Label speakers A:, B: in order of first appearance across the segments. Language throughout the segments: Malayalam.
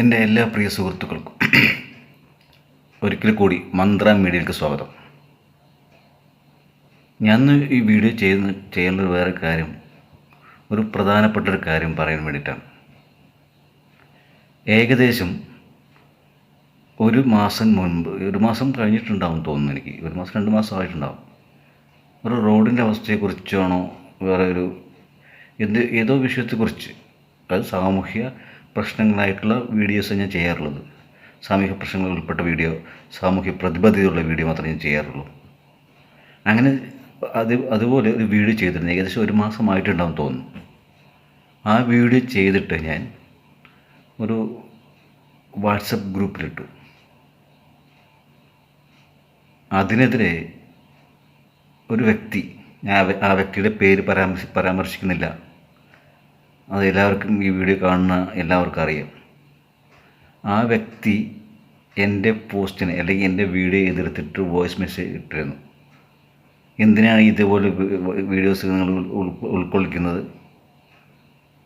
A: എന്റെ എല്ലാ പ്രിയ സുഹൃത്തുക്കൾക്കും ഒരിക്കൽ കൂടി മന്ത്ര മീഡിയയിലേക്ക് സ്വാഗതം. ഞാൻ ഈ വീഡിയോ ചെയ്യുന്ന ചെയ്യേണ്ട ഒരു വേറെ കാര്യം ഒരു പ്രധാനപ്പെട്ട ഒരു കാര്യം പറയാൻ വേണ്ടിയിട്ടാണ്. ഏകദേശം ഒരു മാസം മുൻപ് ഒരു മാസം കഴിഞ്ഞിട്ടുണ്ടാവും തോന്നുന്നു എനിക്ക്. ഒരു മാസം രണ്ട് മാസം ആയിട്ടുണ്ടാവും. ഒരു റോഡിന്റെ അവസ്ഥയെക്കുറിച്ചാണോ വേറെ ഒരു എന്ത് ഏതോ വിഷയത്തെക്കുറിച്ച് അത് സാമൂഹ്യ പ്രശ്നങ്ങളായിട്ടുള്ള വീഡിയോസ് ഞാൻ ചെയ്യാറുള്ളത്. സാമൂഹ്യ പ്രശ്നങ്ങളിൽ ഉൾപ്പെട്ട വീഡിയോ സാമൂഹ്യ പ്രതിബദ്ധതയുള്ള വീഡിയോ മാത്രമേ ഞാൻ ചെയ്യാറുള്ളൂ. അങ്ങനെ അത് അതുപോലെ ഒരു വീഡിയോ ചെയ്തിരുന്നു. ഏകദേശം ഒരു മാസമായിട്ടുണ്ടാവും തോന്നുന്നു. ആ വീഡിയോ ചെയ്തിട്ട് ഞാൻ ഒരു വാട്സപ്പ് ഗ്രൂപ്പിലിട്ടു. അതിനെതിരെ ഒരു വ്യക്തി ഞാൻ ആ വ്യക്തിയുടെ പേര് പരാമർശി പരാമർശിക്കുന്നില്ല. അത് എല്ലാവർക്കും ഈ വീഡിയോ കാണുന്ന എല്ലാവർക്കും അറിയാം. ആ വ്യക്തി എന്റെ പോസ്റ്റിന് അല്ലെങ്കിൽ എന്റെ വീഡിയോ എതിർത്തിട്ട് വോയിസ് മെസ്സേജ് ഇട്ടിരുന്നു. എന്തിനാണ് ഇതേപോലെ വീഡിയോസ് നിങ്ങൾ ഉൾ- ഉൾ- ഉൾക്കൊള്ളിക്കുന്നത്?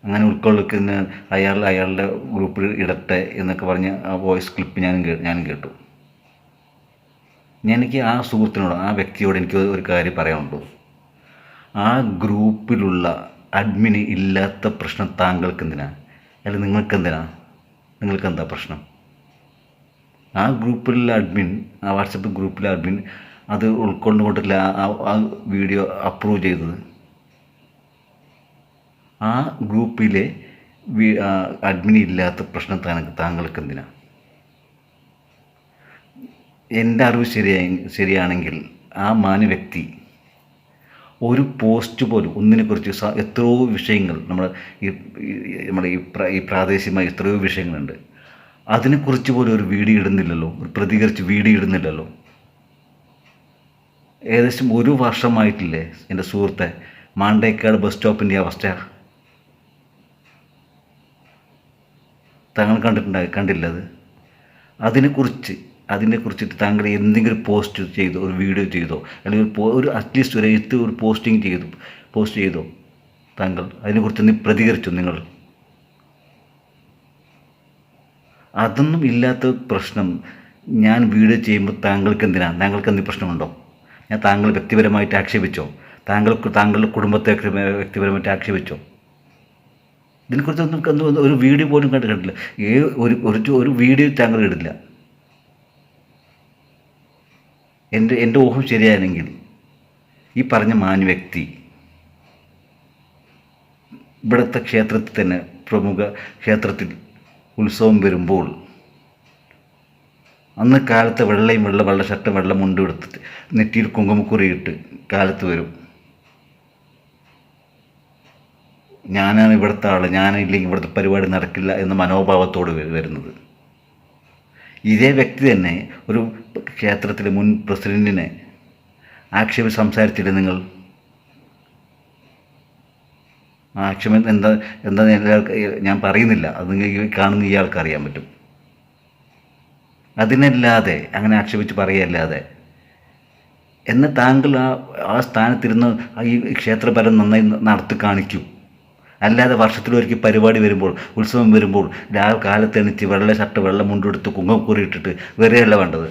A: അങ്ങനെ ഉൾക്കൊള്ളിക്കുന്ന അയാൾ അയാളുടെ ഗ്രൂപ്പിൽ ഇടട്ടെ എന്നൊക്കെ പറഞ്ഞ് ആ വോയിസ് ക്ലിപ്പ് ഞാൻ ഞാൻ കേട്ടു. എനിക്ക് ആ സുഹൃത്തിനോട് ആ വ്യക്തിയോട് എനിക്ക് ഒരു കാര്യം പറയാനുള്ളൂ ആ ഗ്രൂപ്പിലുള്ള അഡ്മിന് ഇല്ലാത്ത പ്രശ്നം താങ്കൾക്ക് എന്തിനാ അല്ലെങ്കിൽ നിങ്ങൾക്ക് എന്തിനാ നിങ്ങൾക്ക് എന്താ പ്രശ്നം? ആ ഗ്രൂപ്പിലുള്ള അഡ്മിൻ ആ വാട്സപ്പ് ഗ്രൂപ്പിലെ അഡ്മിൻ അത് ഉൾക്കൊണ്ടുകൊണ്ടില്ല കൊണ്ടില്ല ആ വീഡിയോ അപ്രൂവ് ചെയ്തത്. ആ ഗ്രൂപ്പിലെ അഡ്മിൻ ഇല്ലാത്ത പ്രശ്നം താങ്കൾക്ക് എന്തിനാ എന്റെ അറിവ് ശരിയായി ശരിയാണെങ്കിൽ ആ മാന്യ വ്യക്തി ഒരു പോസ്റ്റ് പോലും ഒന്നിനെക്കുറിച്ച് എത്രയോ വിഷയങ്ങൾ നമ്മൾ ഈ നമ്മുടെ ഈ പ്ര- ഈ പ്രാദേശികമായ എത്രയോ വിഷയങ്ങളുണ്ട്. അതിനെക്കുറിച്ച് പോലും ഒരു വീഡിയോ ഇടുന്നില്ലല്ലോ ഒരു പ്രതികരിച്ച് വീഡിയോ ഇടുന്നില്ലല്ലോ. ഏകദേശം ഒരു വർഷമായിട്ടില്ലേ എന്റെ സുഹൃത്തെ മാണ്ടേക്കാട് ബസ് സ്റ്റോപ്പിന്റെ അവസ്ഥ. താങ്കൾ കണ്ടിട്ടുണ്ടായി കണ്ടില്ല അത്. അതിനെക്കുറിച്ച് അതിനെക്കുറിച്ചിട്ട് താങ്കൾ എന്തെങ്കിലും പോസ്റ്റ് ചെയ്തോ ഒരു വീഡിയോ ചെയ്തോ അല്ലെങ്കിൽ ഒരു അറ്റ്ലീസ്റ്റ് ഒരു എഴുത്ത് ഒരു പോസ്റ്റിംഗ് ചെയ്തു പോസ്റ്റ് ചെയ്തോ താങ്കൾ? അതിനെക്കുറിച്ച് പ്രതികരിച്ചു നിങ്ങൾ? അതൊന്നും ഇല്ലാത്ത പ്രശ്നം ഞാൻ വീഡിയോ ചെയ്യുമ്പോൾ താങ്കൾക്ക് എന്തിനാണ് താങ്കൾക്ക് എന്ത് പ്രശ്നമുണ്ടോ? ഞാൻ താങ്കൾ വ്യക്തിപരമായിട്ട് ആക്ഷേപിച്ചോ? താങ്കൾക്ക് താങ്കളുടെ കുടുംബത്തെ വ്യക്തിപരമായിട്ട് ആക്ഷേപിച്ചോ? ഇതിനെക്കുറിച്ചൊന്നും ഒരു വീഡിയോ പോലും കണ്ടിട്ടില്ല. ഏ ഒരു ഒരു വീഡിയോ താങ്കൾ ഇടില്ല എന്റെ എന്റെ ഊഹം ശരിയാണെങ്കിൽ ഈ പറഞ്ഞ മാന്യ വ്യക്തി ഇവിടുത്തെ ക്ഷേത്രത്തിൽ തന്നെ പ്രമുഖ ക്ഷേത്രത്തിൽ ഉത്സവം വരുമ്പോൾ അന്ന് കാലത്ത് വെള്ളയും വെള്ള വെള്ള ഷർട്ടും വെള്ള മുണ്ടും എടുത്തിട്ട് നെറ്റിയിൽ കുങ്കുമക്കുറിയിട്ട് കാലത്ത് വരും. ഞാനാണ് ഇവിടുത്തെ ആൾ ഞാനില്ലെങ്കിൽ ഇവിടുത്തെ പരിപാടി നടക്കില്ല എന്ന മനോഭാവത്തോട് വരുന്നത്. ഇതേ വ്യക്തി തന്നെ ഒരു ക്ഷേത്രത്തിലെ മുൻ പ്രസിഡന്റിനെ ആക്ഷേപം സംസാരിച്ചിട്ട് നിങ്ങൾ? ആക്ഷേപം എന്താ എന്താ എല്ലാവർക്കും ഞാൻ പറയുന്നില്ല. അത് നിങ്ങൾ കാണുന്ന ഇയാൾക്ക് അറിയാൻ പറ്റും. അതിനല്ലാതെ അങ്ങനെ ആക്ഷേപിച്ച് പറയല്ലാതെ എന്നെ താങ്കൾ ആ ആ സ്ഥാനത്തിരുന്ന് ഈ ക്ഷേത്രപരം നന്നായി നടത്തി കാണിക്കൂ. അല്ലാതെ വർഷത്തിലൊരിക്കൽ പരിപാടി വരുമ്പോൾ ഉത്സവം വരുമ്പോൾ രാവിലെ കാലത്ത് എണീച്ച് വെള്ള ഷർട്ട് വെള്ള മുണ്ടെടുത്ത് കുങ്കക്കുറി ഇട്ടിട്ട് വെറുതെയല്ല വേണ്ടത്.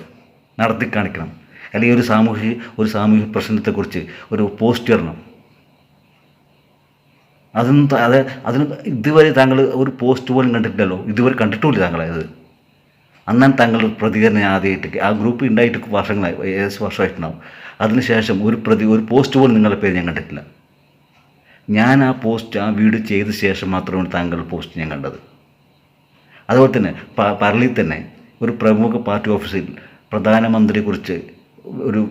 A: നടത്തി കാണിക്കണം. അല്ലെങ്കിൽ ഒരു സാമൂഹിക ഒരു സാമൂഹിക പ്രശ്നത്തെക്കുറിച്ച് ഒരു പോസ്റ്റ് ഇടണം. അതൊന്നും അത് അതിന് ഇതുവരെ താങ്കൾ ഒരു പോസ്റ്റ് പോലും കണ്ടിട്ടില്ലല്ലോ. ഇതുവരെ കണ്ടിട്ടുമില്ല അത്. അന്നാണ് താങ്കൾ പ്രതികരണം ആദ്യമായിട്ട് ആ ഗ്രൂപ്പ് ഉണ്ടായിട്ട് വർഷങ്ങളായി ഏകദേശം വർഷമായിട്ടുണ്ടാവും. അതിനുശേഷം ഒരു പ്രതി ഒരു പോസ്റ്റ് പോലും നിങ്ങളുടെ പേര് ഞാൻ കണ്ടിട്ടില്ല. ഞാൻ ആ പോസ്റ്റ് ആ വീഡിയോ ചെയ്ത ശേഷം മാത്രമാണ് താങ്കൾ പോസ്റ്റ് ഞാൻ കണ്ടത്. അതുപോലെ തന്നെ പ- പറളിയിൽ തന്നെ ഒരു പ്രമുഖ പാർട്ടി ഓഫീസിൽ പ്രധാനമന്ത്രിയെക്കുറിച്ച് ഒരു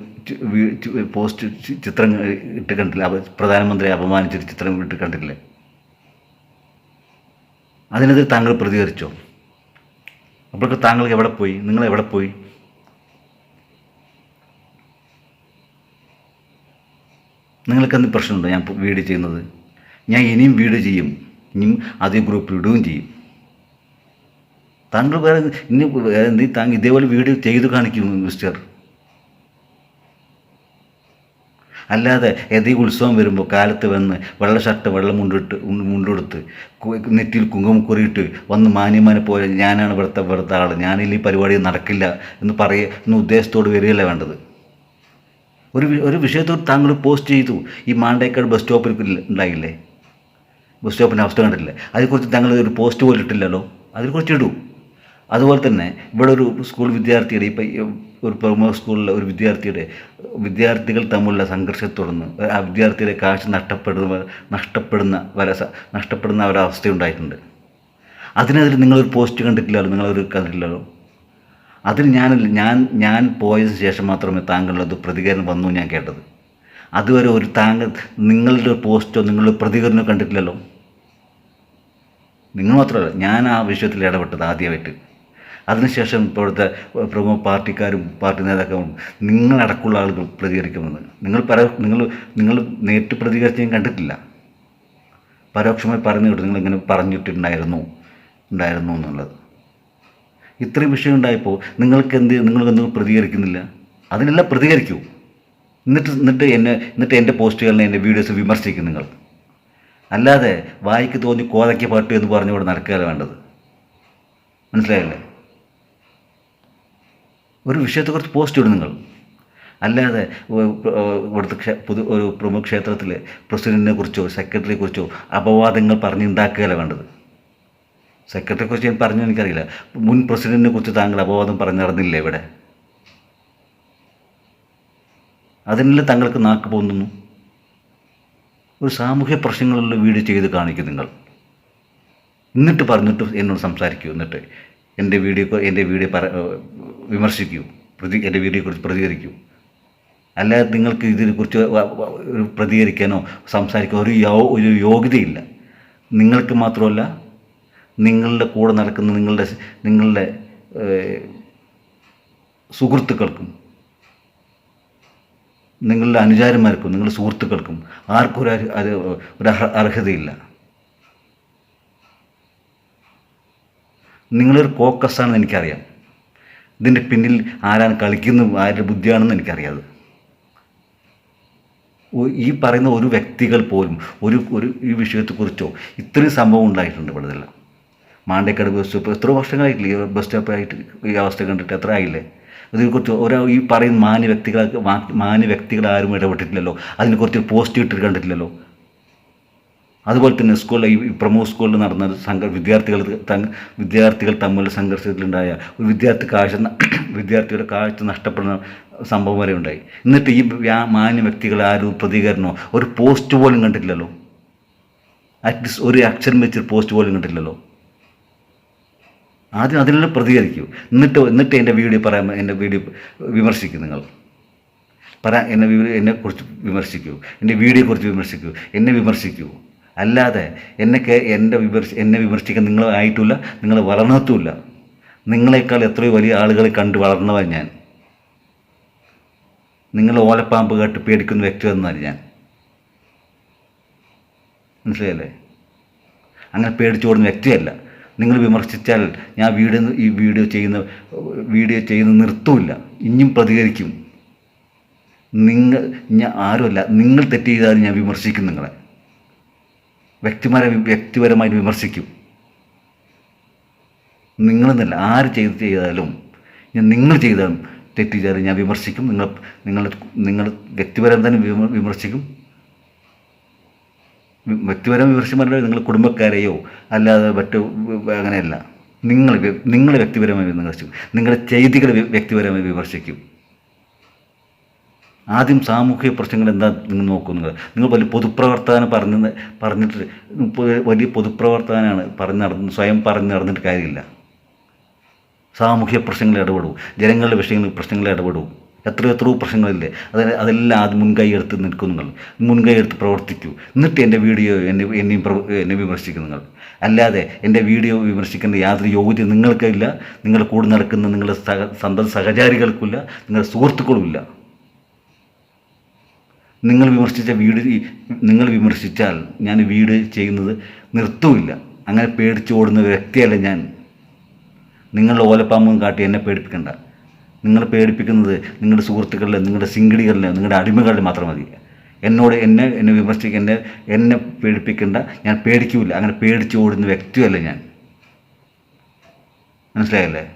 A: പോസ്റ്റ് ചിത്രം ഇട്ട് കണ്ടില്ല പ്രധാനമന്ത്രിയെ അപമാനിച്ചൊരു ചിത്രം ഇട്ട് കണ്ടില്ലേ അതിനെതിരെ താങ്കൾ പ്രതികരിച്ചോ? അപ്പോഴൊക്കെ താങ്കൾ എവിടെ പോയി? നിങ്ങൾ എവിടെ പോയി? നിങ്ങൾക്ക് എന്ത് പ്രശ്നമുണ്ടോ? ഞാൻ വീഡിയോ ചെയ്യുന്നത്. ഞാൻ ഇനിയും വീഡിയോ ചെയ്യും. ഇനിയും അതേ ഗ്രൂപ്പിൽ ഇടുകയും ചെയ്യും. താങ്കൾ വേറെ ഇനി എന്ത് താങ്കൾ ഇതേപോലെ വീഡിയോ ചെയ്ത് കാണിക്കും മിസ്റ്റർ. അല്ലാതെ ഏതെങ്കിലും ഉത്സവം വരുമ്പോൾ കാലത്ത് വന്ന് വെള്ള ഷർട്ട് വെള്ള മുണ്ടിട്ട് മുണ്ടെടുത്ത് നെറ്റിയിൽ കുങ്കുമം കുറിയിട്ട് വന്ന് മാന്യമാനെ പോലെ ഞാനാണ് ഇവിടുത്തെ ഇവിടുത്തെ ആൾ ഞാനില്ല ഈ പരിപാടി നടക്കില്ല എന്ന് പറയ എന്ന ഉദ്ദേശത്തോട് വരികയല്ല വേണ്ടത്. ഒരു ഒരു വിഷയത്തോട് താങ്കൾ പോസ്റ്റ് ചെയ്തു. ഈ മാണ്ടേക്കാട് ബസ് സ്റ്റോപ്പിൽ ഉണ്ടായില്ലേ? ബസ് സ്റ്റോപ്പിന്റെ അവസ്ഥ കണ്ടില്ലേ അതിനെക്കുറിച്ച് താങ്കൾ ഒരു പോസ്റ്റ് പോലും ഇട്ടില്ലല്ലോ? അതിനെക്കുറിച്ച് ഇടൂ. അതുപോലെ തന്നെ ഇവിടെ ഒരു സ്കൂൾ വിദ്യാർത്ഥിയുടെ ഇപ്പം ഒരു പ്രമുഖ സ്കൂളിലെ ഒരു വിദ്യാർത്ഥിയുടെ വിദ്യാർത്ഥികൾ തമ്മിലുള്ള സംഘർഷത്തെ തുടർന്ന് ആ വിദ്യാർത്ഥിയുടെ കാഴ്ച നഷ്ടപ്പെടുന്ന നഷ്ടപ്പെടുന്ന വര നഷ്ടപ്പെടുന്ന ഒരവസ്ഥ ഉണ്ടായിട്ടുണ്ട്. അതിനെതിരെ നിങ്ങളൊരു പോസ്റ്റ് കണ്ടിട്ടില്ലല്ലോ? നിങ്ങളൊരു കണ്ടിട്ടില്ലല്ലോ? അതിന് ഞാനല്ല ഞാൻ ഞാൻ പോയതിന് ശേഷം മാത്രമേ താങ്കളുടെ അത് പ്രതികരണം വന്നു ഞാൻ കേട്ടത്. അതുവരെ ഒരു താങ്കൾ നിങ്ങളുടെ പോസ്റ്റോ നിങ്ങളുടെ പ്രതികരണമോ കണ്ടിട്ടില്ലല്ലോ. നിങ്ങൾ മാത്രമല്ല ഞാൻ ആ വിഷയത്തിൽ ഇടപെട്ടത് ആദ്യമായിട്ട്. അതിനുശേഷം ഇപ്പോഴത്തെ പ്രമുഖ പാർട്ടിക്കാരും പാർട്ടി നേതാക്കളും നിങ്ങളടക്കമുള്ള ആളുകൾ പ്രതികരിക്കുമെന്ന്. നിങ്ങൾ പര നിങ്ങൾ നിങ്ങൾ നേരിട്ട് പ്രതികരിച്ച് ഞാൻ കണ്ടിട്ടില്ല. പരോക്ഷമായി പറഞ്ഞു കിട്ടും നിങ്ങളിങ്ങനെ പറഞ്ഞിട്ടുണ്ടായിരുന്നു ഉണ്ടായിരുന്നു എന്നുള്ളത്. ഇത്രയും വിഷയം ഉണ്ടായപ്പോൾ നിങ്ങൾക്ക് എന്ത് നിങ്ങൾക്ക് എന്തും പ്രതികരിക്കുന്നില്ല? അതിനെല്ലാം പ്രതികരിക്കൂ. എന്നിട്ട് എന്നിട്ട് എന്നെ എന്നിട്ട് എന്റെ പോസ്റ്റുകളിനെ എന്റെ വീഡിയോസ് വിമർശിക്കും നിങ്ങൾ. അല്ലാതെ വായിക്ക് തോന്നി കോതയ്ക്ക് പാട്ട് എന്ന് പറഞ്ഞുകൊണ്ട് നടക്കുകയല്ല വേണ്ടത്. മനസ്സിലായില്ലേ? ഒരു വിഷയത്തെക്കുറിച്ച് പോസ്റ്റ് ഇടും നിങ്ങൾ. അല്ലാതെ ഇവിടുത്തെ പുതു ഒരു പ്രമുഖ ക്ഷേത്രത്തിലെ പ്രസിഡന്റിനെ കുറിച്ചോ സെക്രട്ടറിയെ കുറിച്ചോ അപവാദങ്ങൾ പറഞ്ഞുണ്ടാക്കുകയല്ല വേണ്ടത്. സെക്രട്ടറിയെ കുറിച്ച് ഞാൻ പറഞ്ഞു എനിക്കറിയില്ല. മുൻ പ്രസിഡന്റിനെ കുറിച്ച് താങ്കൾ അപവാദം പറഞ്ഞു നടന്നില്ലേ ഇവിടെ? അതിനെല്ലാം താങ്കൾക്ക് നാക്ക് പോകുന്നു ഒരു സാമൂഹ്യ പ്രശ്നങ്ങളുള്ള വീഡിയോ ചെയ്ത് കാണിക്കും നിങ്ങൾ. എന്നിട്ട് പറഞ്ഞിട്ട് എന്നോട് സംസാരിക്കൂ എന്നിട്ട് എന്റെ വീഡിയോ എന്റെ വീഡിയോ പറ വിമർശിക്കൂ പ്രതി എന്റെ വീഡിയോയെക്കുറിച്ച് പ്രതികരിക്കൂ. അല്ലാതെ നിങ്ങൾക്ക് ഇതിനെക്കുറിച്ച് പ്രതികരിക്കാനോ സംസാരിക്കാനോ ഒരു യോ ഒരു യോഗ്യതയില്ല. നിങ്ങൾക്ക് മാത്രമല്ല നിങ്ങളുടെ കൂടെ നടക്കുന്ന നിങ്ങളുടെ നിങ്ങളുടെ സുഹൃത്തുക്കൾക്കും നിങ്ങളുടെ അനുചാരന്മാർക്കും നിങ്ങളുടെ സുഹൃത്തുക്കൾക്കും ആർക്കും ഒരു ഒരു അർഹ- അർഹതയില്ല. നിങ്ങളൊരു കോക്കസാണെന്ന് എനിക്കറിയാം. ഇതിന്റെ പിന്നിൽ ആരാണ് കളിക്കുന്നത് ആരുടെ ബുദ്ധിയാണെന്ന് എനിക്കറിയാം ഈ പറയുന്ന ഒരു വ്യക്തികൾ പോലും ഒരു ഒരു ഈ വിഷയത്തെക്കുറിച്ചോ ഇത്രയും സംഭവം ഉണ്ടായിട്ടുണ്ട് ഇവിടെ മാണ്ടേക്കാട് ബസ് സ്റ്റോപ്പ് എത്ര വർഷങ്ങളായിട്ടില്ല ഈ ബസ് സ്റ്റോപ്പായിട്ട് ഈ അവസ്ഥ കണ്ടിട്ട് എത്ര ആയില്ലേ? ഇതിനെക്കുറിച്ച് ഓരോ ഈ പറയുന്ന മാന്യ വ്യക്തികൾ മാന്യ വ്യക്തികൾ ആരും ഇടപെട്ടിട്ടില്ലല്ലോ. അതിനെക്കുറിച്ച് പോസ്റ്റ് ഇട്ടിട്ട് കണ്ടിട്ടില്ലല്ലോ. അതുപോലെ തന്നെ സ്കൂളിൽ ഈ പ്രമോ സ്കൂളിൽ നടന്ന സംഘ വിദ്യാർത്ഥികൾ വിദ്യാർത്ഥികൾ തമ്മിലുള്ള സംഘർഷത്തിലുണ്ടായ ഒരു വിദ്യാർത്ഥി കാഴ്ച വിദ്യാർത്ഥിയുടെ കാഴ്ച നഷ്ടപ്പെടുന്ന സംഭവം വരെ ഉണ്ടായി. എന്നിട്ട് ഈ മാന്യ വ്യക്തികൾ ആരും പ്രതികരണമോ ഒരു പോസ്റ്റ് പോലും കണ്ടിട്ടില്ലല്ലോ. അറ്റ്ലീസ്റ്റ് ഒരു അക്ഷരം വെച്ചൊരു പോസ്റ്റ് പോലും കണ്ടിട്ടില്ലല്ലോ. ആദ്യം അതിനെ പ്രതികരിക്കൂ. എന്നിട്ട് എന്നിട്ട് എന്റെ വീഡിയോ പറയാൻ എന്റെ വീഡിയോ വിമർശിക്കും നിങ്ങൾ. പറയാൻ എന്നെ എന്നെ കുറിച്ച് വിമർശിക്കൂ. എന്റെ വീഡിയോയെക്കുറിച്ച് വിമർശിക്കൂ. എന്നെ വിമർശിക്കൂ. അല്ലാതെ എന്നെ കേ- എന്റെ വിമർശ എന്നെ വിമർശിക്കാൻ നിങ്ങൾ ആയിട്ടില്ല നിങ്ങൾ വളർന്നത്തുമില്ല നിങ്ങളെക്കാൾ എത്രയോ വലിയ ആളുകളെ കണ്ട് വളർന്നവൻ ഞാൻ. നിങ്ങൾ ഓലപ്പാമ്പ് കേട്ട് പേടിക്കുന്ന വ്യക്തി എന്നാണ് ഞാൻ. മനസ്സിലായല്ലേ? അങ്ങനെ പേടിച്ചു ഓടുന്ന വ്യക്തിയല്ല. നിങ്ങൾ വിമർശിച്ചാൽ ഞാൻ വീഡിയോ ഈ വീഡിയോ ചെയ്യുന്ന വീഡിയോ ചെയ്യുന്ന നിർത്തൂല്ല. ഇനിയും പ്രതികരിക്കും. നിങ്ങൾ ഞാൻ ആരുമല്ല. നിങ്ങൾ തെറ്റ് ചെയ്താലും ഞാൻ വിമർശിക്കും നിങ്ങളെ. വ്യക്തിപര വ്യക്തിപരമായിട്ട് വിമർശിക്കും. നിങ്ങളെന്നല്ല ആര് ചെയ്ത് ചെയ്താലും ഞാൻ നിങ്ങൾ ചെയ്താലും തെറ്റ് ചെയ്താലും ഞാൻ വിമർശിക്കും. നിങ്ങൾ നിങ്ങൾ നിങ്ങൾ വ്യക്തിപരം തന്നെ വിമ- വിമർശിക്കും. വ്യക്തിപരം വിമർശിക്കുമ്പോൾ നിങ്ങൾ കുടുംബക്കാരെയോ അല്ലാതെ മറ്റു അങ്ങനെയല്ല. നിങ്ങൾ നിങ്ങൾ വ്യക്തിപരമായി വിമർശിക്കും. നിങ്ങളുടെ ചെയ്തികൾ വ്യക്തിപരമായി വിമർശിക്കും. ആദ്യം സാമൂഹിക പ്രശ്നങ്ങൾ എന്താ നിങ്ങൾ നോക്കൂ നിങ്ങൾ നിങ്ങൾ വലിയ പൊതുപ്രവർത്തനം പറഞ്ഞ് പറഞ്ഞിട്ട് വലിയ പൊതുപ്രവർത്തകനാണ് പറഞ്ഞു നടന്ന് സ്വയം പറഞ്ഞു നടന്നിട്ട് കാര്യമില്ല. സാമൂഹ്യ പ്രശ്നങ്ങളിൽ ഇടപെടൂ. ജനങ്ങളുടെ വിഷയങ്ങൾ പ്രശ്നങ്ങളിൽ ഇടപെടൂ. എത്ര എത്രയോ പ്രശ്നങ്ങളില്ലേ? അത് അതെല്ലാം ആദ്യം മുൻകൈ എടുത്ത് നിൽക്കുന്നുണ്ടല്ലോ മുൻകൈ എടുത്ത് പ്രവർത്തിക്കൂ. എന്നിട്ട് എന്റെ വീഡിയോ എന്നെ എന്നെയും എന്നെ വിമർശിക്കും നിങ്ങൾ. അല്ലാതെ എന്റെ വീഡിയോ വിമർശിക്കേണ്ട യാതൊരു യോഗ്യത നിങ്ങൾക്കില്ല. നിങ്ങളുടെ കൂടെ നടക്കുന്ന നിങ്ങളുടെ സഹ സന്തത സഹചാരികൾക്കില്ല നിങ്ങളുടെ സുഹൃത്തുക്കളുമില്ല. നിങ്ങൾ വിമർശിച്ച വീട് നിങ്ങൾ വിമർശിച്ചാൽ ഞാൻ വീട് ചെയ്യുന്നത് നിർത്തുമില്ല അങ്ങനെ പേടിച്ച് ഓടുന്ന വ്യക്തിയല്ല ഞാൻ. നിങ്ങളുടെ ഓലപ്പാമ്പും കാട്ടി എന്നെ പേടിപ്പിക്കണ്ട. നിങ്ങൾ പേടിപ്പിക്കുന്നത് നിങ്ങളുടെ സുഹൃത്തുക്കളിലെ നിങ്ങളുടെ സിംഗിടികളിലെ നിങ്ങളുടെ അടിമകളിൽ മാത്രം മതി. എന്നോട് എന്നെ എന്നെ വിമർശിക്കുക എന്നെ എന്നെ പേടിപ്പിക്കേണ്ട. ഞാൻ പേടിക്കൂല. അങ്ങനെ പേടിച്ച് ഓടുന്ന വ്യക്തിയല്ല ഞാൻ. മനസ്സിലായല്ലേ?